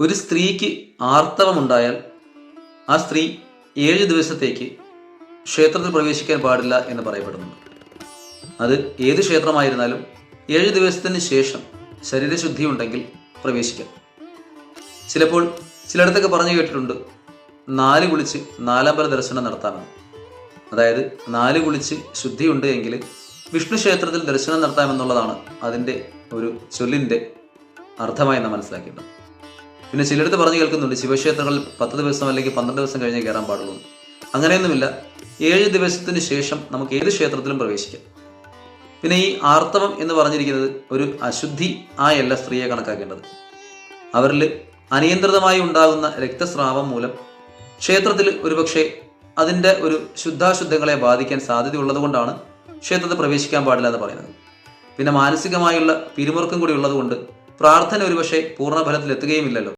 ഒരു സ്ത്രീക്ക് ആർത്തവമുണ്ടായാൽ ആ സ്ത്രീ ഏഴ് ദിവസത്തേക്ക് ക്ഷേത്രത്തിൽ പ്രവേശിക്കാൻ പാടില്ല എന്ന് പറയപ്പെടുന്നുണ്ട്. അത് ഏത് ക്ഷേത്രമായിരുന്നാലും ഏഴ് ദിവസത്തിന് ശേഷം ശരീരശുദ്ധി ഉണ്ടെങ്കിൽ പ്രവേശിക്കാം. ചിലപ്പോൾ ചിലയിടത്തൊക്കെ പറഞ്ഞു കേട്ടിട്ടുണ്ട് നാല് കുളിച്ച് നാലാമ്പല ദർശനം നടത്താമെന്ന്. അതായത് നാല് കുളിച്ച് ശുദ്ധിയുണ്ട് എങ്കിൽ വിഷ്ണു ക്ഷേത്രത്തിൽ ദർശനം നടത്താമെന്നുള്ളതാണ് അതിന്റെ ഒരു ചൊല്ലിന്റെ അർത്ഥമായി നാം മനസ്സിലാക്കേണ്ടത്. പിന്നെ ചിലടത്ത് പറഞ്ഞു കേൾക്കുന്നുണ്ട് ശിവക്ഷേത്രങ്ങളിൽ പത്ത് ദിവസം അല്ലെങ്കിൽ പന്ത്രണ്ട് ദിവസം കഴിഞ്ഞേ കയറാൻ പാടുള്ളൂ. അങ്ങനെയൊന്നുമില്ല. ഏഴ് ദിവസത്തിന് ശേഷം നമുക്ക് ഏത് ക്ഷേത്രത്തിലും പ്രവേശിക്കാം. പിന്നെ ഈ ആർത്തവം എന്ന് പറഞ്ഞിരിക്കുന്നത് ഒരു അശുദ്ധി ആയല്ല സ്ത്രീയെ കണക്കാക്കേണ്ടത്. അവരിൽ അനിയന്ത്രിതമായി ഉണ്ടാകുന്ന രക്തസ്രാവം മൂലം ക്ഷേത്രത്തിൽ ഒരുപക്ഷെ അതിന്റെ ഒരു ശുദ്ധാശുദ്ധങ്ങളെ ബാധിക്കാൻ സാധ്യതയുള്ളത് കൊണ്ടാണ് ക്ഷേത്രത്തിൽ പ്രവേശിക്കാൻ പാടില്ല എന്ന് പറയുന്നത്. പിന്നെ മാനസികമായുള്ള പിരിമുറുക്കം കൂടി ഉള്ളതുകൊണ്ട് പ്രാർത്ഥന ഒരുപക്ഷെ പൂർണ ഫലത്തിൽ എത്തുകയുമില്ലല്ലോ.